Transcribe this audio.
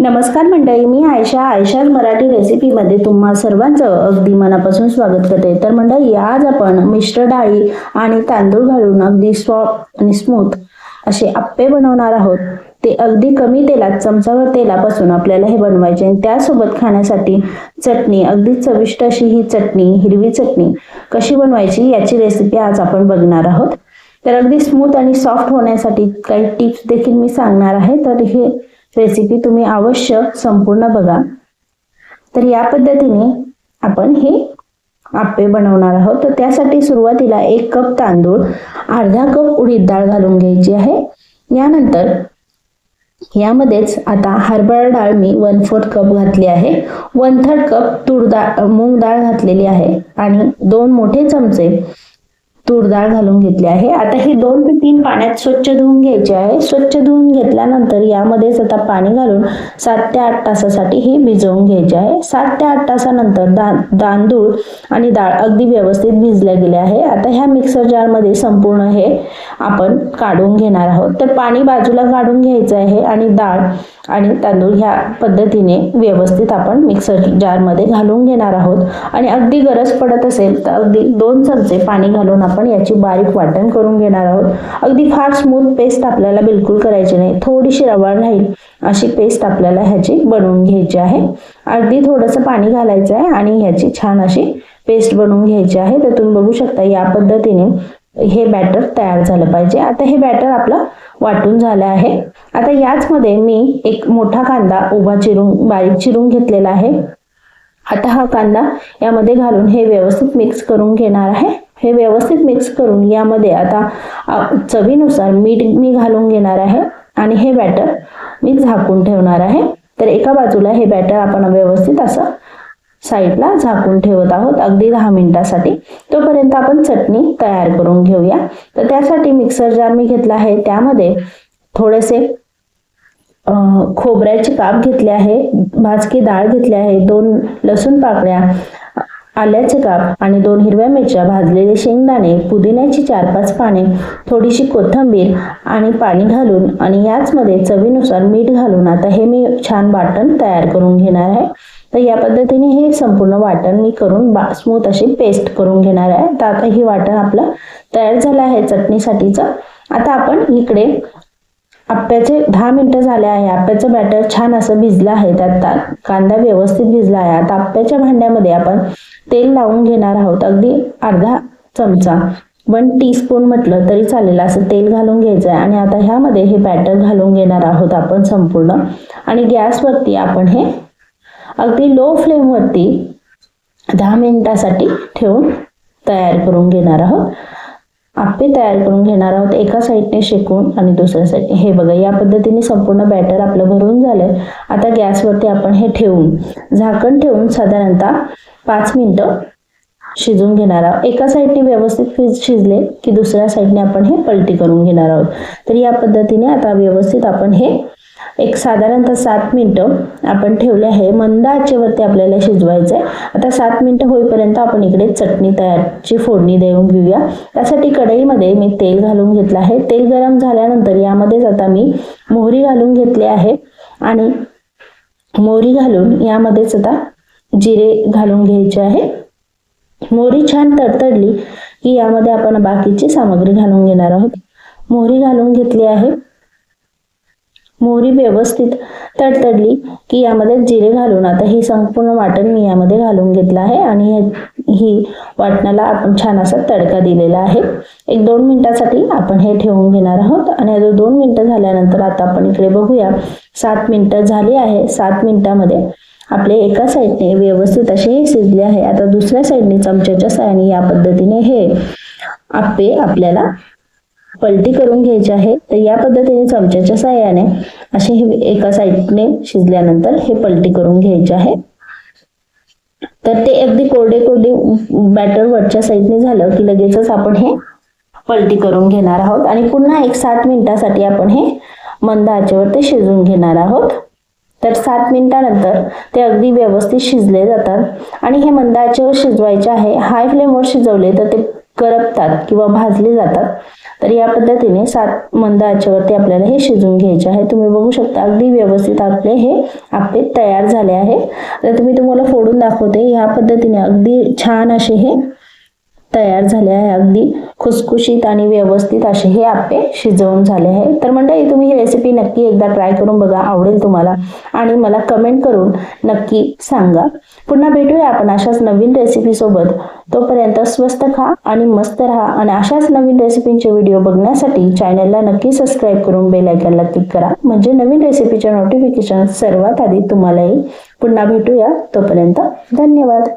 नमस्कार मंडळी मी आयशा. आयशाज मराठी रेसिपीमध्ये तुम्हा सर्वांचं अगदी मनापासून स्वागत करते. तर मंडळी आज आपण मिश्र डाळी आणि तांदूळ घालून अगदी सॉफ्ट आणि स्मूथ असे आप्पे बनवणार आहोत. ते अगदी कमी तेलात चमचाभर तेलापासून आपल्याला हे बनवायचे आणि त्यासोबत खाण्यासाठी चटणी अगदी चविष्ट अशी ही चटणी हिरवी चटणी कशी बनवायची याची रेसिपी आज आपण बघणार आहोत. तर अगदी स्मूथ आणि सॉफ्ट होण्यासाठी काही टिप्स देखील मी सांगणार आहे. तर हे रेसिपी तुम्ही अवश्य संपूर्ण बघा. तर या पद्धतीने आपण हे आप्पे बनवणार आहोत. तर त्यासाठी सुरुवातीला एक कप तांदूळ अर्धा कप उडीद डाळ घालून घ्यायची आहे. यानंतर यामध्येच आता हरभरा डाळ मी वन फोर्थ कप घातली आहे. वन थर्ड कप तूर डाळ मूग डाळ घातलेली आहे. आणि दोन मोठे चमचे तूर डाळ घालून घेतली आहे. आता ही दोन ते तीन पाण्यात स्वच्छ धुवून घ्यायची आहे. स्वच्छ धुवून घेतल्यानंतर यामध्येच आता पाणी घालून सात ते आठ तासासाठी ही भिजवून घ्यायची आहे. सात ते आठ तासानंतर दा तांदूळ आणि डाळ अगदी व्यवस्थित भिजल्या गेले आहे. आता ह्या मिक्सर जारमध्ये संपूर्ण हे आपण काढून घेणार आहोत. तर पाणी बाजूला काढून घ्यायचं आहे आणि डाळ आणि तांदूळ ह्या पद्धतीने व्यवस्थित आपण मिक्सर जारमध्ये घालून घेणार आहोत. आणि अगदी गरज पडत असेल तर अगदी दोन चमचे पाणी घालून आपण याची बारीक वाटण करून घेणार आहोत. अगदी फार स्मूथ पेस्ट आपल्याला बिलकुल करायची नाही. थोडीशी रवाळ राहील अशी पेस्ट आपल्याला ह्याची बनवून घ्यायची आहे. अगदी थोडंसं पाणी घालायचं आहे आणि ह्याची छान अशी पेस्ट बनवून घ्यायची आहे. तर तुम्ही बघू शकता या पद्धतीने हे बॅटर तयार झालं पाहिजे. आता हे बॅटर आपलं वाटून झालं आहे. आता याचमध्ये मी एक मोठा कांदा उभा चिरून बारीक चिरून घेतलेला आहे. आता हा कांदा यामध्ये घालून हे व्यवस्थित मिक्स करून घेणार आहे. हे व्यवस्थित मिक्स करून यामध्ये आता चवीनुसार मीठ मी घालून घेणार आहे आणि हे बॅटर मी झाकून ठेवणार आहे. तर एका बाजूला हे बॅटर आपण व्यवस्थित असं साईडला झाकून ठेवत आहोत अगदी दहा मिनिटासाठी. तोपर्यंत आपण चटणी तयार करून घेऊया. तर त्यासाठी मिक्सर जार मी घेतला आहे. त्यामध्ये थोडेसे खोबऱ्याचे काप घेतले आहे भाजकी डाळ घेतली आहे दोन लसूण पाकळ्या आल्याचे काप आणि दोन हिरव्या मिरच्या भाजलेले शेंगदाणे पुदिन्याची चार पाच पाने थोडीशी कोथिंबीर आणि पाणी घालून आणि याचमध्ये चवीनुसार मीठ घालून आता हे मी छान वाटण तयार करून घेणार आहे. तर या पद्धतीने हे संपूर्ण वाटण मी करून बा स्मूथ अशी पेस्ट करून घेणार आहे. तर आता हे वाटण आपलं तयार झालं आहे चटणीसाठीचं. आता आपण इकडे आप्याचे दहा मिनटं झाले आहे. आप्याचं बॅटर छान असं भिजलं आहे. त्यात कांदा व्यवस्थित भिजला आहे. आता आप्याच्या भांड्यामध्ये आपण तेल लावून घेणार आहोत. अगदी अर्धा चमचा. वन टीस्पून म्हटलं तरी चालेल. असं तेल घालून घ्यायचं आहे आणि आता ह्यामध्ये हे बॅटर घालून घेणार आहोत आपण संपूर्ण. आणि गॅसवरती आपण हे अगदी लो फ्लेमवरती दहा मिनिटासाठी ठेवून तयार करून घेणार आहोत. आप्पे तयार करून घेणार आहोत. एका साईडने शेकून आणि दुसऱ्या साईडने हे बघा या पद्धतीने संपूर्ण बॅटर आपलं भरून झालंय. आता गॅसवरती आपण हे ठेवून झाकण ठेवून साधारणतः पाच मिनटं शिजून घेणार आहोत. एका साईडने व्यवस्थित शिजले की दुसऱ्या साईडने आपण हे पलटी करून घेणार आहोत. तर या पद्धतीने आता व्यवस्थित आपण हे एक साधारणतः सात मिनिटं आपण ठेवले आहे. मंद आचेवरती आपल्याला शिजवायचं आहे आता सात मिनिटं होईपर्यंत आपण इकडे चटणी तयारची फोडणी देऊन घेऊया. त्यासाठी कढईमध्ये मी तेल घालून घेतलं आहे. तेल गरम झाल्यानंतर यामध्येच आता मी मोहरी घालून घेतली आहे. आणि मोहरी घालून यामध्येच आता जिरे घालून घ्यायचे आहे. मोहरी छान तडतडली की यामध्ये आपण बाकीची सामग्री घालून घेणार आहोत. मोहरी घालून घेतली आहे. मोहरी व्यवस्थित तडतडली की यामध्ये जिरे घालून आता हे संपूर्ण वाटण मी यामध्ये घालून घेतलं आहे आणि ही वाटणाला आपण छान असा तडका दिलेला आहे. एक दोन मिनिटासाठी आपण हे ठेवून घेणार आहोत आणि आता दोन मिनिटं झाल्यानंतर आता आपण इकडे बघूया. सात मिनिटं झाली आहे. सात मिनिटामध्ये आपले एका साईडने व्यवस्थित असे शिजले आहे. आता दुसऱ्या साईडने चमच्याच्या साहाय्याने या पद्धतीने हे आप्पे आपल्याला पलटी करून घ्यायची आहे तर या पद्धतीने चमच्याच्या साह्याने असे हे एका साईडने शिजल्यानंतर हे पलटी करून घ्यायचे आहे. तर ते अगदी कोरडे कोरडे बॅटर वरच्या साईडने झालं की लगेचच आपण हे पलटी करून घेणार आहोत. आणि पुन्हा एक सात मिनिटासाठी आपण हे मंद आचेवर ते शिजवून घेणार आहोत. तर सात मिनिटानंतर ते अगदी व्यवस्थित शिजले जातात. आणि हे मंद आचेवर शिजवायचे आहे हाय फ्लेमवर शिजवले तर ते करपतात किंवा भाजले जातात. तर या पद्धतीने सात मंद आचेवरती आपल्याला हे शिजून घ्यायचे आहे. तुम्ही बघू शकता अगदी व्यवस्थित आपले हे आप्पे तयार झाले आहे. तर तुम्ही तुम्हाला फोडून दाखवते. या पद्धतीने अगदी छान असे हे तयार झाले आहे. अगदी खुसखुशीत आणि व्यवस्थित असे हे आप्पे शिजवून झाले आहे. तर मंडळी तुम्ही ही रेसिपी नक्की एकदा ट्राय करून बघा. आवडेल तुम्हाला. आणि मला कमेंट करून नक्की सांगा. पुन्हा भेटूया आपण अशाच नवीन रेसिपीसोबत तोपर्यंत स्वस्त खा आणि मस्त राहा. आणि अशाच नवीन रेसिपींचे व्हिडिओ बघण्यासाठी चॅनलला नक्की सबस्क्राईब करून बेल आयकॉनला क्लिक करा. म्हणजे नवीन रेसिपीचे नोटिफिकेशन सर्वात आधी तुम्हाला येईल पुन्हा भेटूया. तोपर्यंत धन्यवाद.